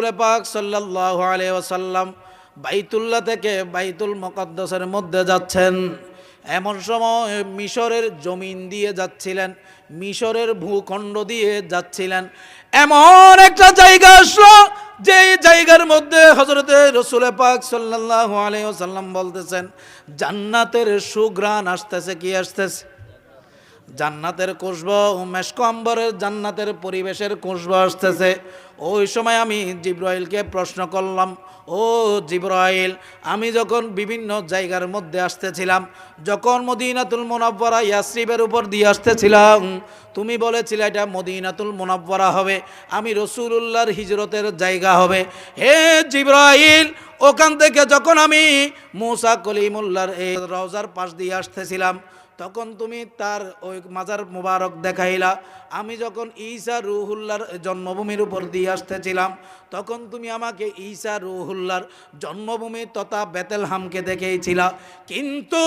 পাক সাল্লাল্লাহু আলাইহি ওয়াসাল্লাম বাইতুল্লাহ থেকে বাইতুল মুকদ্দাসের মধ্যে যাচ্ছেন। এমন সময় মিশরের জমিন দিয়ে যাচ্ছিলেন, মিশরের ভূখণ্ড দিয়ে যাচ্ছিলেন। এমন একটা জায়গা আসলো, যেই জায়গার মধ্যে হজরতে রসুল পাক সাল্লাল্লাহু আলাইহি ওয়াসাল্লাম বলতেছেন, জান্নাতের সুগ্রাণ আসতেছে, কি আসতেছে? জান্নাতের খুশব মেশক আম্বরের জান্নাতের পরিবেশের খুশব আসতেছে। ওই সময় আমি জিব্রাইলকে প্রশ্ন করলাম, ও জিব্রাইল, আমি যখন বিভিন্ন জায়গার মধ্যে আসতেছিলাম, যখন মদিনাতুল মোনাব্বরা ইয়াসরিবের উপর দিয়ে আসতেছিলাম, তুমি বলেছিলে এটা মদিনাতুল মোনাব্বরা হবে, আমি রসুলুল্লাহর হিজরতের জায়গা হবে। হে জিব্রাইল, ওখান থেকে যখন আমি মুসা কলিমুল্লাহর এই রওজার পাশ দিয়ে আসতেছিলাম তখন তুমি তার ওই মাজার মুবারক দেখাইলা। আমি যখন ঈসা রুহুল্লার জন্মভূমির উপর দিয়ে আসতেছিলাম, তখন তুমি আমাকে ঈসা রুহুল্লার জন্মভূমি তথা বেতেলহামকে দেখিয়েছিলা কিন্তু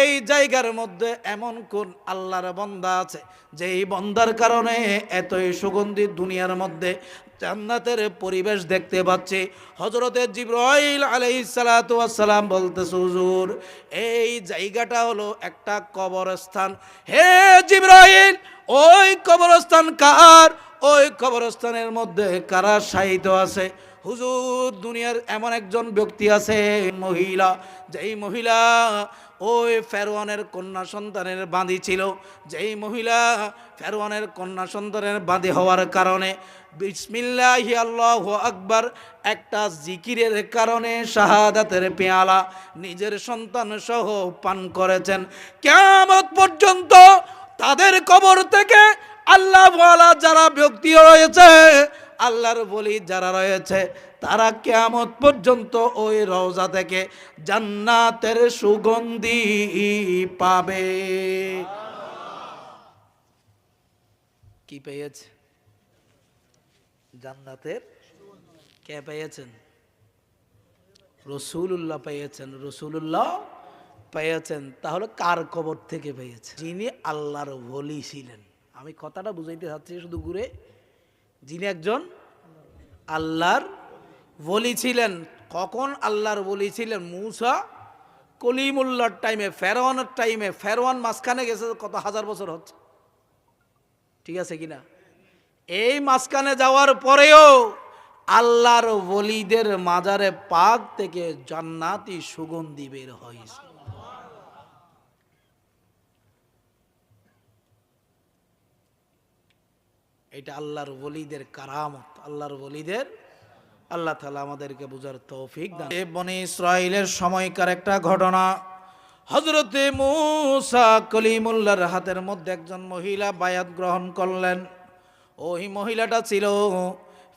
এই জায়গার মধ্যে এমন কোন আল্লাহর বন্দা আছে যে এই বন্দার কারণে এতই সুগন্ধি দুনিয়ার মধ্যে জান্নাতের পরিবেশ দেখতে পাচ্ছি। হজরতের জিব্রাইল আলাইসালাম বলতে হুজুর, এই জায়গাটা হলো একটা কবরস্থান। হে জিব্রাইল ওই কবরস্থান কার? ওই কবরস্থানের মধ্যে কারা সাহিত্য আছে? হুজুর, দুনিয়ার এমন একজন ব্যক্তি আছে, মহিলা। যেই মহিলা ওই ফেরওয়ানের কন্যা সন্তানের বাঁধি ছিল। যেই মহিলা ফেরওয়ানের কন্যা সন্তানের বাঁধি হওয়ার কারণে বিসমিল্লাহি আল্লাহ আকবার একটা জিকিরের কারণে শাহাদাতের পেয়ালা নিজের সন্তান সহ পান করেছেন। কেমত পর্যন্ত তাদের কবর থেকে আল্লাহ যারা ব্যক্তি রয়েছে, আল্লাহর বলি যারা রয়েছে, তারা কেয়ামত পর্যন্ত ওই রওজা থেকে জান্নাতের সুগন্ধি পাবে। কি পেয়েছে? জান্নাতের? কে পেয়েছেন? রসুল্লাহ পেয়েছেন। রসুল্লাহ পেয়েছেন, তাহলে কার কবর থেকে পেয়েছেন? যিনি আল্লাহর বলি ছিলেন। আমি কথাটা বুঝাইতে চাচ্ছি, শুধু ঘুরে। যিনি একজন আল্লাহর বলি ছিলেন। কখন আল্লাহর বলি ছিলেন? মূসা কলিমুল্লার টাইমে ফেরওয়ানের টাইমে ফেরওয়ান মাঝখানে গেছে কত হাজার বছর হচ্ছে। ঠিক আছে কিনা? এই মাঝখানে যাওয়ার পরেও আল্লাহর বলিদের মাজারে পাক থেকে জান্নাতি সুগন্ধি বের হয়েছে। এটা আল্লাহর বলিদের কারামত, আল্লাহর বলিদের আল্লাহ তালা আমাদেরকে বুঝার তৌফিক দান। বনে ইসরায়েলের সময়কার একটা ঘটনা। হজরতে মুসা কলিমুল্লার হাতের মধ্যে একজন মহিলা বায়াত গ্রহণ করলেন। ওই মহিলাটা ছিল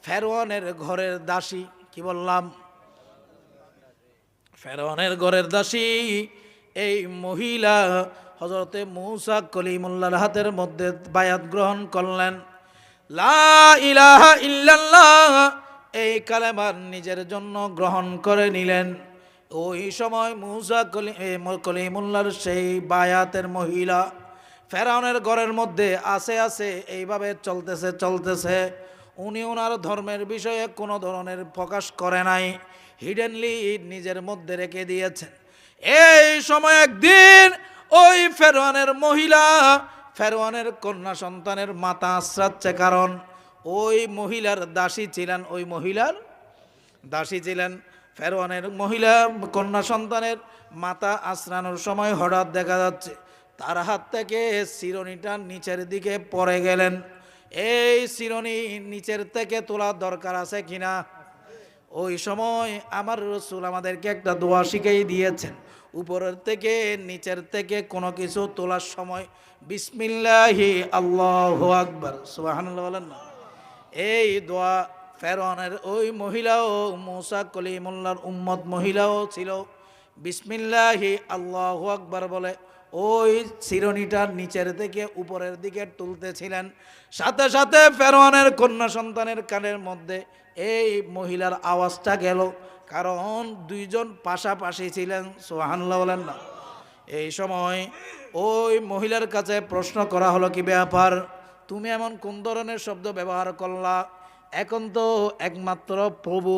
ফেরওয়ানের ঘরের দাসী, কি বললাম? ফেরওয়ানের ঘরের দাসী। এই মহিলা হজরতে মুসা কলিমুল্লার হাতের মধ্যে বায়াত গ্রহণ করলেন। ইলাহা এই কালেমার নিজের জন্য গ্রহণ করে নিলেন। ওই সময় মুসা কলি কলিমুল্লার সেই বায়াতের মহিলা ফেরাউনের ঘরের মধ্যে আছে আছে এইভাবে চলতেছে চলতেছে। উনি ওনার ধর্মের বিষয়ে কোনো ধরনের প্রকাশ করে নাই। হিডেনলি নিজের মধ্যে রেখে দিয়েছেন। এই সময় একদিন ওই ফেরওয়ানের মহিলা ফেরওয়ানের কন্যা সন্তানের মাতা আশ্রাচ্ছে, কারণ ওই মহিলার দাসী ছিলেন, ওই মহিলার দাসী ছিলেন ফেরওয়ানের মহিলা, কন্যা সন্তানের মাতা আশ্রানোর সময় হঠাৎ দেখা যাচ্ছে, তার হাত থেকে শিরনিটা নিচের দিকে পড়ে গেলেন। এই শিরনি নিচের থেকে তোলার দরকার আছে কিনা? ওই সময় আমার রসুল আমাদেরকে একটা দোয়া শিখেই দিয়েছেন, উপরের থেকে নিচের থেকে কোনো কিছু তোলার সময় বিসমিল্লাহি, আল্লাহ আকবর। বলেন না। এই দোয়া ফেরনের ওই মহিলাও, মুসা কলিমুল্লার উম্মত মহিলাও ছিল। বিসমিল্লাহি, আল্লাহ আকবর বলে ওই চিরনিটার নিচের থেকে উপরের দিকে তুলতেছিলেন। সাথে সাথে ফেরওয়ানের কন্যা সন্তানের কানের মধ্যে এই মহিলার আওয়াজটা গেল। কারণ দুইজন পাশাপাশি ছিলেন। সোহান্লা বলেন না। এই সময় ওই মহিলার কাছে প্রশ্ন করা হলো, কি ব্যাপার? তুমি এমন কোন ধরনের শব্দ ব্যবহার করলা? এখন তো একমাত্র প্রভু,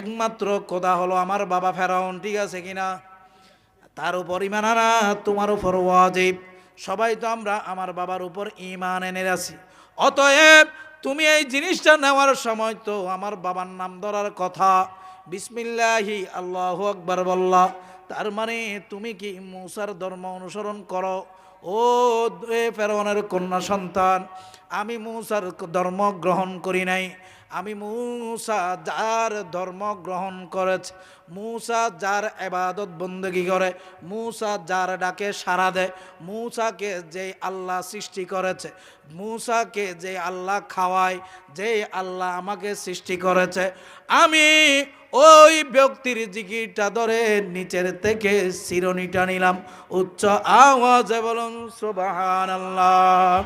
একমাত্র কোদা হলো আমার বাবা ফেরাউন, ঠিক আছে কিনা তার উপর ইমান আনা, তোমার উপর ওয়াজিব। সবাই তো আমরা আমার বাবার উপর ইমান এনে আছি অতএব তুমি এই জিনিসটা নেওয়ার সময় তো আমার বাবার নাম ধরার কথা। বিসমিল্লাহি আল্লাহ আকবার বল্লা। তার মানে তুমি কি মূসার ধর্ম অনুসরণ করো? ও ফেরওয়ানের কন্যা সন্তান, আমি মূসার ধর্ম গ্রহণ করি নাই। আমি মূসা যার ধর্ম গ্রহণ করেছে মূসা যার এবাদত বন্দেগী করে, মূসা যার ডাকে সাড়া দেয়, মূসাকে যে আল্লাহ সৃষ্টি করেছে, মূসাকে যে আল্লাহ খাওয়ায় যে আল্লাহ আমাকে সৃষ্টি করেছে, আমি ওই ব্যক্তির জিকিরটা ধরে নিচের থেকে শিরনিটা নিলাম। উচ্চ আওয়াজে বলুন সুবাহান আল্লাহ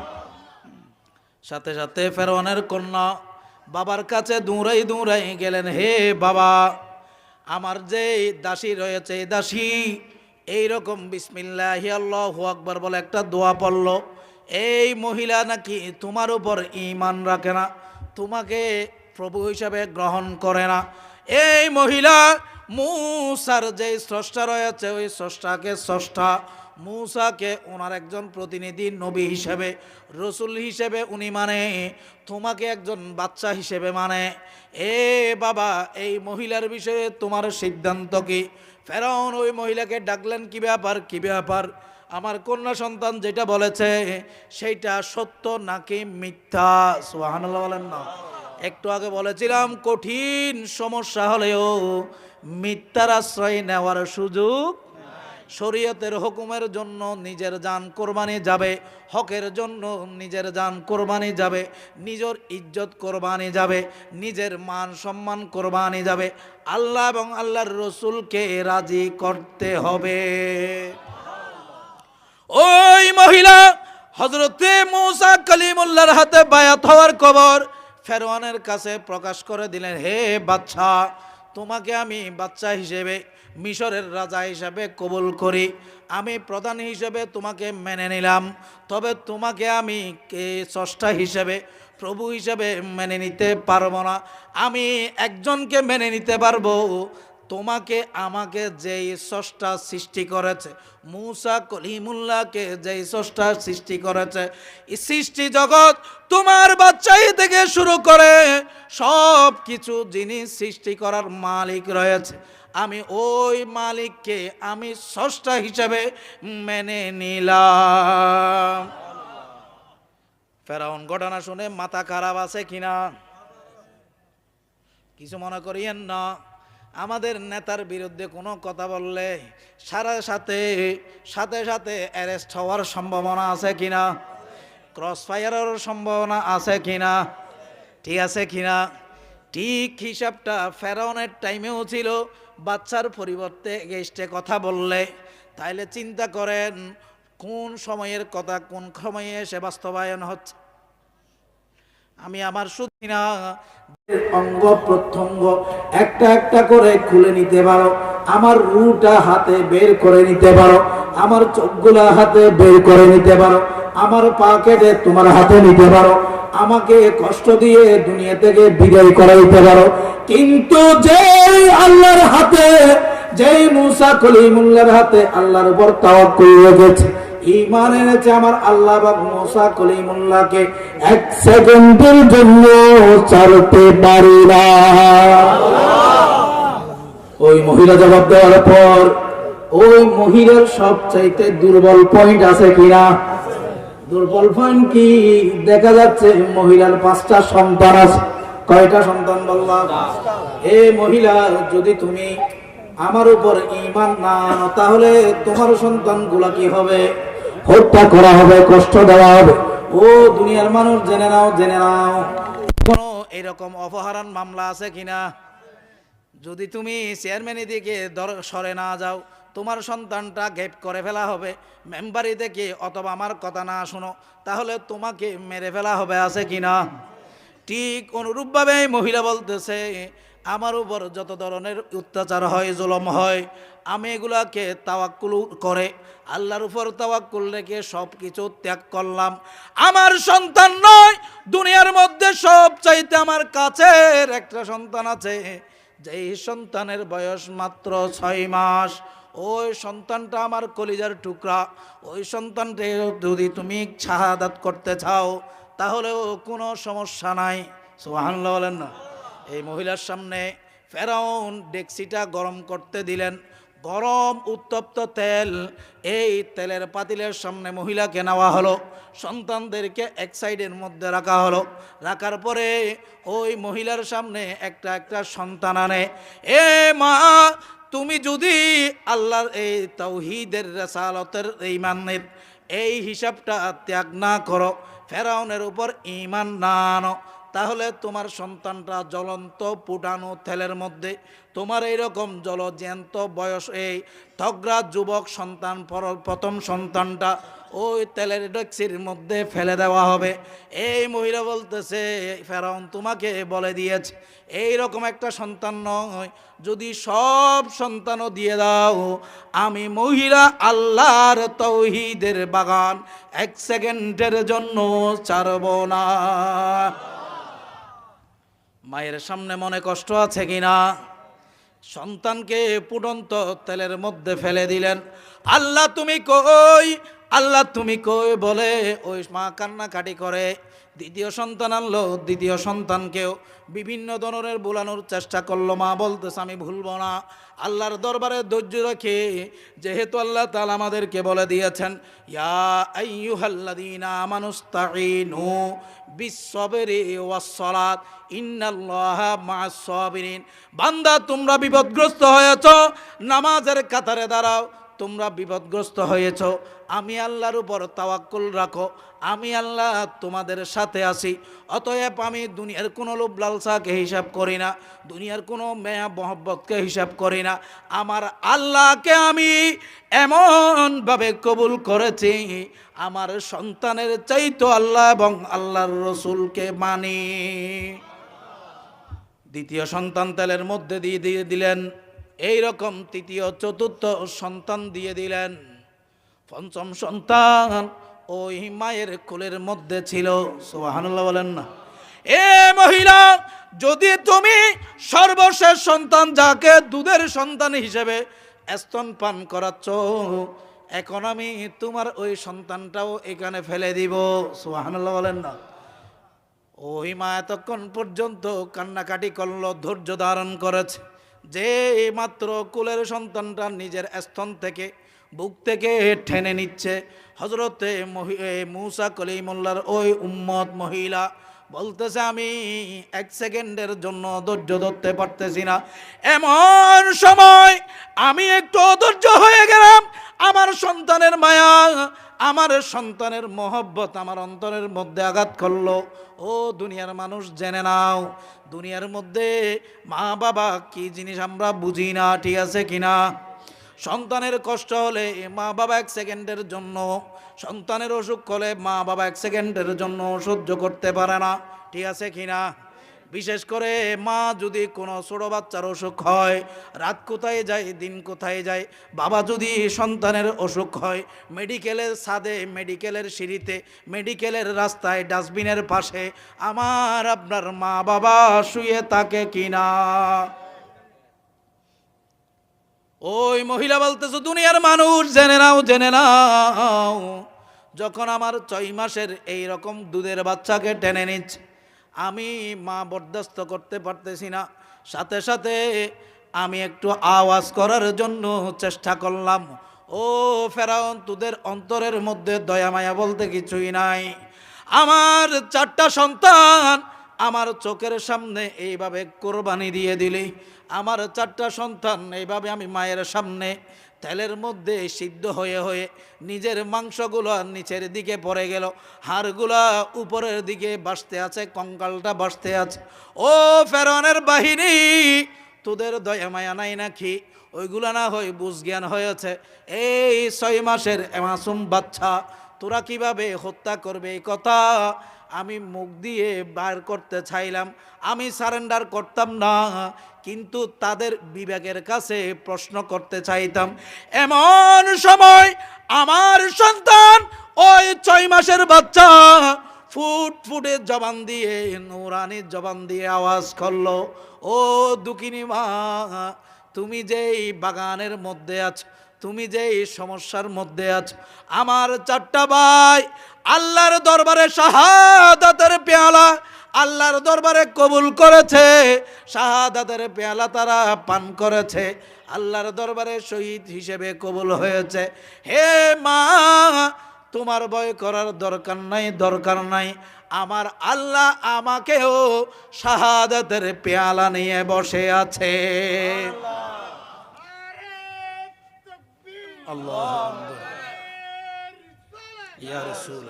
সাথে সাথে ফেরওয়ানের কন্যা বাবার কাছে দৌড়াই দৌড়াই গেলেন, হে বাবা। আমার যে দাসী রয়েছে দাসী, এইরকম বিসমিল্লাহ আল্লাহু আকবার বলে একটা দোয়া পড়ল। এই মহিলা নাকি তোমার উপর ইমান রাখে না, তোমাকে প্রভু হিসাবে গ্রহণ করে না। এই মহিলা, মুসার যে স্রষ্টা রয়েছে, ওই স্রষ্টাকে স্রষ্টা মূসাকে ওনার একজন প্রতিনিধি নবী হিসেবে, রসুল হিসেবে উনি মানে তোমাকে একজন বাচ্চা হিসেবে মানে। এ বাবা, এই মহিলার বিষয়ে তোমার সিদ্ধান্ত কি? ফেরাউন ওই মহিলাকে ডাকলেন, কি ব্যাপার কি ব্যাপার? আমার কন্যা সন্তান যেটা বলেছে, সেইটা সত্য নাকি মিথ্যা? সুবহানাল্লাহ বলেন না। একটু আগে বলেছিলাম, কঠিন সমস্যা হলেও মিথ্যার আশ্রয় নেওয়ার সুযোগ শরীয়তের হুকুমের জন্য নিজের যান কোরবানি যাবে, হকের জন্য নিজের যান কোরবানি যাবে, নিজের ইজ্জত কোরবানি যাবে, নিজের মান সম্মান কোরবানি যাবে। আল্লাহ এবং আল্লাহর রসুলকে রাজি করতে হবে। ওই মহিলা হজরতে মৌসা কালিমুল্লার হাতে বায়াত হওয়ার খবর ফেরওয়ানের কাছে প্রকাশ করে দিলেন, হে বাচ্চা, তোমাকে আমি বাচ্চা হিসেবে মিশরের রাজা হিসাবে কবুল করি। আমি প্রধান হিসেবে তোমাকে মেনে নিলাম। তবে তোমাকে আমি কে স্রষ্টা হিসেবে, প্রভু হিসেবে মেনে নিতে পারব না। আমি একজনকে মেনে নিতে পারব। তোমাকে, আমাকে যেই স্রষ্টা সৃষ্টি করেছে, মূসা কলিমুল্লাহকে যেই স্রষ্টা সৃষ্টি করেছে সৃষ্টি জগৎ তোমার বাচ্চাই থেকে শুরু করে সব কিছু জিনিস সৃষ্টি করার মালিক রয়েছে। আমি ওই মালিককে আমি স্রষ্টা হিসাবে মেনে নিলাম। ফেরাউন ঘটনা শুনে মাথা খারাপ আছে কিনা? কিছু মনে করিয়েন না। আমাদের নেতার বিরুদ্ধে কোনো কথা বললে সারা সাথে সাথে সাথে অ্যারেস্ট হওয়ার সম্ভাবনা আছে কিনা? ক্রস ফায়ারের সম্ভাবনা আছে কিনা? ঠিক আছে কিনা? ঠিক হিসাবটা ফেরাউনের টাইমেও ছিল, বাচ্চার পরিবর্তে গেস্টে কথা বললে। তাইলে চিন্তা করেন, কোন সময়ের কথা কোন সময়ে সে বাস্তবায়ন হচ্ছে? আমি আমার শুধু না অঙ্গ, প্রত্যঙ্গ, একটা একটা করে খুলে নিতে পারো। আমার রুটা হাতে বের করে নিতে পারো। আমার চোখগুলা হাতে বের করে নিতে পারো। আমার পা কেটে তোমার হাতে নিতে পারো। আমাকে কষ্ট দিয়ে দুনিয়া থেকে বিদায় করাইতে পারো। কিন্তু যে আল্লাহর হাতে, যেই মুসা কলিমুল্লার হাতে আল্লাহর উপর তাওয়াক্কুল রেখেছে ইমান এনেছে আমার আল্লাহ বা মুসা কলিমুল্লাহকে এক সেকেন্ডের জন্য ছাড়তে পারি না। ওই মহিলা জবাব দেওয়ার পর, ওই মহিলার সবচাইতে দুর্বল পয়েন্ট আছে কিনা? দুর্বল পয়েন্ট কি? দেখা যাচ্ছে মহিলার পাঁচটা সন্তান আছে। কয়টা সন্তান বললাম? এ মহিলা, যদি তুমি আমার উপর ইমান না তাহলে তোমার সন্তানগুলা কি হবে? হত্যা করা হবে, কষ্ট দেওয়া হবে। ও, দুনিয়ার মানুষ জেনে নাও জেনে নাও। কোনো এরকম অপহরণ মামলা আছে কিনা? যদি তুমি চেয়ারম্যান দিকে সরে না যাও, তোমার সন্তানটা গেপ করে ফেলা হবে, মেম্বারি থেকে অথবা আমার কথা না শোনো, তাহলে তোমাকে মেরে ফেলা হবে, আছে কি না ঠিক অনুরূপভাবে মহিলা বলতেছে আমার উপর যত ধরনের অত্যাচার হয়, জুলম হয়, আমি এগুলাকে তাওয়াক্কুল করে, আল্লাহর উপর তাওয়াক্কুল রেখে সব কিছু ত্যাগ করলাম। আমার সন্তান নয়, দুনিয়ার মধ্যে সব চাইতে আমার কাছের একটা সন্তান আছে। যেই সন্তানের বয়স মাত্র ছয় মাস, ওই সন্তানটা আমার কলিজার টুকরা। ওই সন্তানটা যদি তুমি শাহাদাত করতে চাও, তাহলেও কোনো সমস্যা নাই। সুবহানাল্লাহ বলেন না। এই মহিলার সামনে ফেরাউন ডেক্সিটা গরম করতে দিলেন। গরম উত্তপ্ত তেল, এই তেলের পাতিলের সামনে মহিলাকে নেওয়া হলো। সন্তানদেরকে এক সাইডের মধ্যে রাখা হলো। রাখার পরে ওই মহিলার সামনে একটা একটা সন্তান আনে। এ মা, তুমি যদি আল্লাহর এই তৌহিদের রেসালতের এই মানের এই হিসাবটা ত্যাগ না করো। ফেরাউনের উপর ইমান না আনো। তাহলে তোমার সন্তানটা জ্বলন্ত পুটানো তেলের মধ্যে তোমার এইরকম জলজ্যান্ত বয়স এই তগরা যুবক সন্তান, পর- প্রথম সন্তানটা ওই তেলের ডেক্সির মধ্যে ফেলে দেওয়া হবে। এই মহিলা বলতেছে, ফেরাউন, তোমাকে বলে দিয়েছে এই রকম একটা সন্তান নয়। যদি সব সন্তানও দিয়ে দাও, আমি মহিলা আল্লাহর তৌহিদের বাগান এক সেকেন্ডের জন্য ছাড়ব না। মায়ের সামনে মনে কষ্ট আছে কিনা? সন্তানকে পুডন্ত তেলের মধ্যে ফেলে দিলেন। আল্লাহ তুমি কই? আল্লাহ তুমি কই বলে ওই মা কান্নাকাটি করে। দ্বিতীয় সন্তান আনলো, দ্বিতীয় সন্তানকেও বিভিন্ন ধরনের বোলানোর চেষ্টা করল। মা বলতেছে, আমি ভুলবো না। আল্লাহর দরবারে ধৈর্য রেখে যেহেতু আল্লাহ তাআলা আমাদেরকে বলে দিয়েছেন বান্দা, তোমরা বিপদগ্রস্ত হয়েছ, নামাজের কাতারে দাঁড়াও। তোমরা বিপদগ্রস্ত হয়েছ। আমি আল্লাহর উপর তাওয়াক্কুল রাখো। আমি আল্লাহ তোমাদের সাথে আছি। অতএব আমি দুনিয়ার কোনো লোভ লালসাকে হিসাব করি না। দুনিয়ার কোনো মেয়া মহব্বতকে হিসাব করি না। আমার আল্লাহকে আমি এমনভাবে কবুল করেছি, আমার সন্তানের চাইতো আল্লাহ এবং আল্লাহর রসুলকে মানি। দ্বিতীয় সন্তান তেলের মধ্যে দিয়ে দিয়ে দিলেন। এই রকম তৃতীয়, চতুর্থ সন্তান দিয়ে দিলেন। পঞ্চম সন্তান ওই মায়ের কোলের মধ্যে ছিল। সুবহানাল্লাহ বলেন না। এ মহিলা, যদি তুমি সর্বশেষ সন্তান যাকে দুধের সন্তান হিসেবে স্তন পান করাচ্ছ, এখন আমি তোমার ওই সন্তানটাও এখানে ফেলে দিব। সুবহানাল্লাহ বলেন না। ওই মা এতক্ষণ পর্যন্ত কান্নাকাটি করল, ধৈর্য ধারণ করেছে। যে মাত্র কুলের সন্তানটা নিজের স্তন থেকে, বুক থেকে ঠেনে নিচ্ছে। হজরতে মুসা কলিমুল্লার ওই উম্মত মহিলা বলতেছে, আমি এক সেকেন্ডের জন্য ধৈর্য ধরতে পারতেছি না। এমন সময় আমি একটু অধৈর্য হয়ে গেলাম। আমার সন্তানের মায়া, আমার সন্তানের মহব্বত আমার অন্তরের মধ্যে আঘাত করল। ও দুনিয়ার মানুষ, জেনে নাও দুনিয়ার মধ্যে মা বাবা কি জিনিস আমরা বুঝি না, ঠিক আছে কিনা? সন্তানের কষ্ট হলে মা বাবা এক সেকেন্ডের জন্য, সন্তানের অসুখ হলে মা বাবা এক সেকেন্ডের জন্য সহ্য করতে পারে না, ঠিক আছে কিনা? বিশেষ করে মা যদি কোনো ছোটো বাচ্চার অসুখ হয়, রাত কোথায় যায়, দিন কোথায় যায়, বাবা যদি সন্তানের অসুখ হয়, মেডিকেলের ছাদে, মেডিকেলের সিঁড়িতে, মেডিকেলের রাস্তায়, ডাস্টবিনের পাশে, আমার আপনার মা বাবা শুয়ে থাকে কিনা ওই মহিলা বলতেছে, দুনিয়ার মানুষ জেনে নাও জেনে নাও, যখন আমার ছয় মাসের এই রকম দুধের বাচ্চাকে টেনে নিচ্ছে আমি মা বরদাস্ত করতে পারতেছি না। সাথে সাথে আমি একটু আওয়াজ করার জন্য চেষ্টা করলাম। ও ফেরাউন, তোদের অন্তরের মধ্যে দয়া মায়া বলতে কিছুই নাই। আমার চারটা সন্তান আমার চোখের সামনে এইভাবে কোরবানি দিয়ে দিলি। আমার চারটা সন্তান এইভাবে আমি মায়ের সামনে তেলের মধ্যে সিদ্ধ হয়ে হয়ে নিজের মাংসগুলো নিচের দিকে পড়ে গেল। হাড়গুলা উপরের দিকে বাসতে আছে, কঙ্কালটা বাসতে আছে। ও ফেরনের বাহিনী, তোদের দয়া, মায়া নাই নাকি? ওইগুলা না হয় বুঝ জ্ঞান হয়েছে। এই ছয় মাসের মাসুম বাচ্চা, তোরা কীভাবে হত্যা করবে? এই কথা আমি মুখ দিয়ে বার করতে চাইলাম। আমি সারেন্ডার করতাম না। কিন্তু তাদের বিবেকের কাছে প্রশ্ন করতে চাইতাম, এমন সময় আমার সন্তান ওই ছয় মাসের বাচ্চা ফুট ফুটে জবান দিয়ে নুরানির জবান দিয়ে আওয়াজ করল, ও দুকিনি মা, তুমি যেই বাগানের মধ্যে আছো, তুমি যেই সমস্যার মধ্যে আছো, আমার চারটা ভাই আল্লাহর দরবারে শাহাদাতের পেয়ালা আল্লাহর দরবারে কবুল করেছে শাহাদাতের পেয়ালা তারা পান করেছে আল্লাহর দরবারে শহীদ হিসেবে কবুল হয়েছে। হে মা তোমার ভয় করার দরকার নাই দরকার নাই। আমার আল্লাহ আমাকেও শাহাদাতের পেয়ালা নিয়ে বসে আছে। আল্লাহ ইয়া রাসূল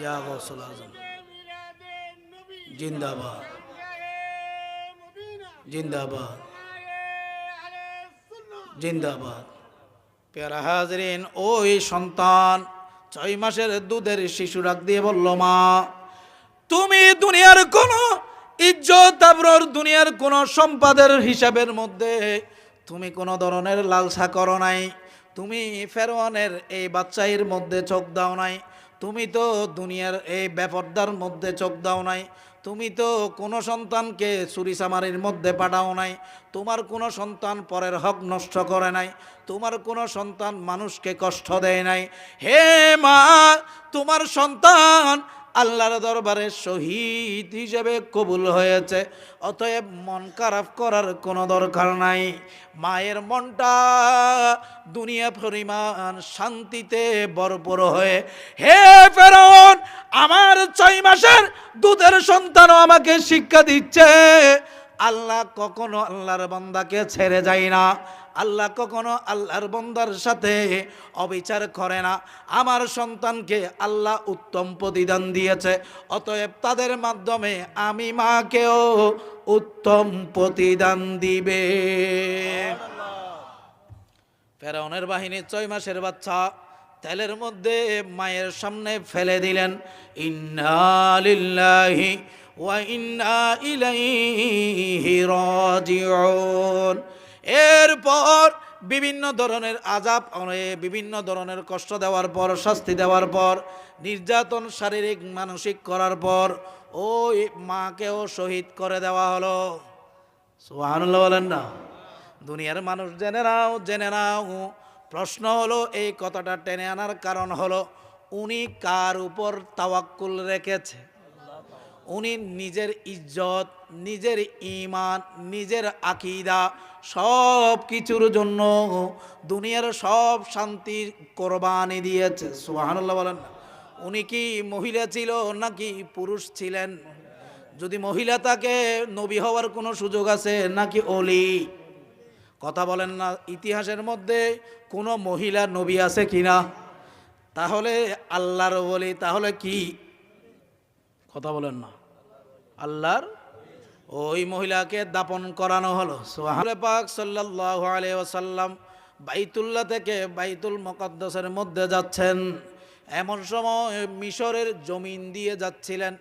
ইয়া গৌসুল আজম। জিন্দাবাদ। জিন্দাবাদ। জিন্দাবাদ। পেয়ারা হাজরিন, ওই সন্তান ছয় মাসের দুধের শিশু ডাক দিয়ে বলল, মা, তুমি দুনিয়ার কোন ইজ্জত, আবরর দুনিয়ার কোন সম্পাদের হিসাবের মধ্যে তুমি কোনো ধরনের লালসা করো নাই। তুমি ফেরোয়ানের এই বাচ্চাইয়ের মধ্যে চোখ দাও নাই। তুমি তো দুনিয়ার এই ব্যাপারদার মধ্যে চোখ দাও নাই। তুমি তো কোনো সন্তানকে চুরিচামারির মধ্যে পাঠাও নাই, তোমার কোনো সন্তান পরের হক নষ্ট করে নাই, তোমার কোনো সন্তান মানুষকে কষ্ট দেয় নাই। হে মা, তোমার সন্তান আল্লাহর দরবারে শহীদ হিসেবে কবুল হয়েছে, অতএব মন খারাপ করার কোনো দরকার নাই। মায়ের মনটা দুনিয়া পরিমাণ শান্তিতে ভরপুর হয়ে, হে ফেরন আমার ছয় মাসের দুধের সন্তানও আমাকে শিক্ষা দিচ্ছে। আল্লাহ কখনো আল্লাহর বন্দাকে ছেড়ে যায় না। আল্লাহ কখনো আল্লাহর বন্দার সাথে অবিচার করে না। আমার সন্তানকে আল্লাহ উত্তম প্রতিদান দিয়েছে। অতএব তাদের মাধ্যমে আমি মাকেও উত্তম প্রতিদান দিবে। ফেরাউনের বাহিনী ছয় মাসের বাচ্চা তেলের মধ্যে মায়ের সামনে ফেলে দিলেন ইন্নালিল্লাহি ওয়া ইন্না ইলাইহি রাজিউন। এরপর বিভিন্ন ধরনের আজাব অনে- বিভিন্ন ধরনের কষ্ট দেওয়ার পর, শাস্তি দেওয়ার পর, নির্যাতন, শারীরিক, মানসিক করার পর, ওই মাকেও শহীদ করে দেওয়া হলো। সুবহানাল্লাহ বলেন না। দুনিয়ার মানুষ জেনে নাও জেনে নাও প্রশ্ন হলো, এই কথাটা টেনে আনার কারণ হলো, উনি কার উপর তাওয়াক্কুল রেখেছে? উনি নিজের ইজ্জত, নিজের ইমান নিজের আকিদা সব কিছুর জন্য দুনিয়ার সব শান্তির কোরবানি দিয়েছে। সুবহানাল্লাহ বলেন উনি কি মহিলা ছিল নাকি পুরুষ ছিলেন? যদি মহিলা তাকে নবী হওয়ার কোনো সুযোগ আছে নাকি অলি? কথা বলেন না, ইতিহাসের মধ্যে কোনো মহিলা নবী আছে কি না তাহলে আল্লাহর বলি, তাহলে কি? কথা বলেন না। আল্লাহর? ওই মহিলাকে দাপন করানো হলো। পাক সাল্লাহ ওয়াসাল্লাম বাইতুল্লাহ থেকে বাইতুল মুকদ্দাসের মধ্যে যাচ্ছেন। এমন সময় মিশরের জমিন দিয়ে যাচ্ছিলেন,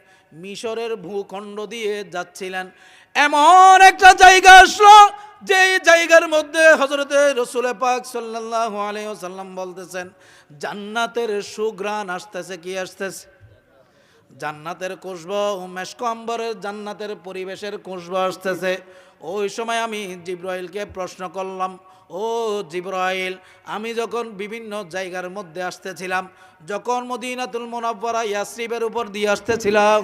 মিশরের ভূখণ্ড দিয়ে যাচ্ছিলেন। এমন একটা জায়গা আসলো যেই জায়গার মধ্যে হজরতে রসুল পাক সাল্লাহ আলিয়া ওয়াসাল্লাম বলতেছেন, জান্নাতের সুগ্রাণ আসতেছে, কি আসতেছে? জান্নাতের খুশব মেশকম্বরের জান্নাতের পরিবেশের খুশব আসতেছে। ওই সময় আমি জিব্রাইলকে প্রশ্ন করলাম, ও জিব্রাইল, আমি যখন বিভিন্ন জায়গার মধ্যে আসতেছিলাম, যখন মদিনাতুল মোনাব্বরা ইয়াসরিবের উপর দিয়ে আসতেছিলাম,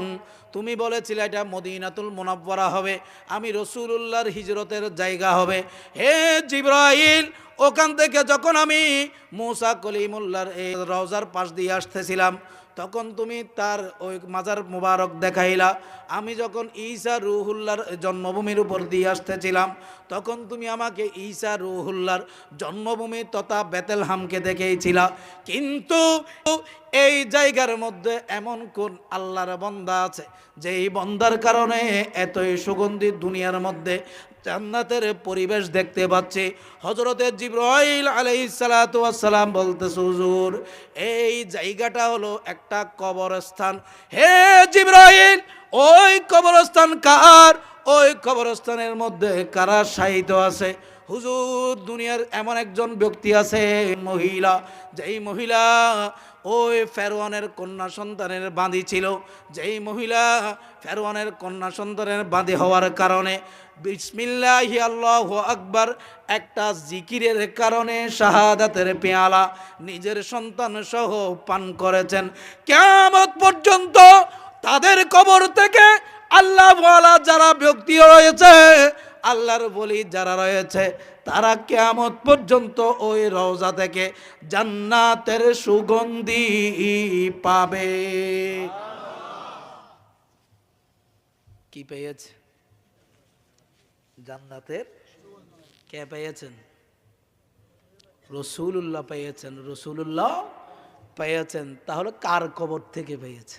তুমি বলেছিলে এটা মদিনাতুল মোনাব্বরা হবে, আমি রসুলুল্লাহর হিজরতের জায়গা হবে। হে জিব্রাইল, ওখান থেকে যখন আমি মুসা কলিমুল্লার এই রওজার পাশ দিয়ে আসতেছিলাম তখন তুমি তার ওই মাজার মুবারক দেখাইলা। আমি যখন ঈসা রুহুল্লার জন্মভূমির উপর দিয়ে আসতেছিলাম, তখন তুমি আমাকে ঈসা রুহুল্লার জন্মভূমি তথা বেতেলহামকে দেখিয়েছিলা। কিন্তু এই জায়গার মধ্যে এমন কোন আল্লাহর বন্দা আছে যে এই বন্দার কারণে এতই সুগন্ধি দুনিয়ার মধ্যে জান্নাতের পরিবেশ দেখতে পাচ্ছি। হজরতে জিব্রাইল আলাইসালাম বলতে হুজুর, এই জায়গাটা হলো একটা কবরস্থান। হে জিব্রাইল, ওই কবরস্থান কার? ওই কবরস্থানের মধ্যে কারা সাহিত্য আছে? হুজুর, দুনিয়ার এমন একজন ব্যক্তি আছে, মহিলা। যেই মহিলা ওই ফেরওয়ানের কন্যা সন্তানের বাঁধি ছিল। যেই মহিলা ফেরওয়ানের কন্যা সন্তানের বাঁধি হওয়ার কারণে বিসমিল্লাহি আল্লাহ আকবার একটা জিকিরের কারণে শাহাদাতের পেয়ালা নিজের সন্তান সহ পান করেছেন। কেমত পর্যন্ত তাদের কবর থেকে আল্লাহ যারা ব্যক্তি রয়েছে, আল্লাহর বলি যারা রয়েছে তারা কেমত পর্যন্ত ওই রওজা থেকে জান্নাতের সুগন্ধি পাবে। কি পেয়েছে? জান্নাতের? কে পেয়েছেন? রসুল্লাহ পেয়েছেন। রসুল্লাহ পেয়েছেন। তাহলে কার কবর থেকে পেয়েছে?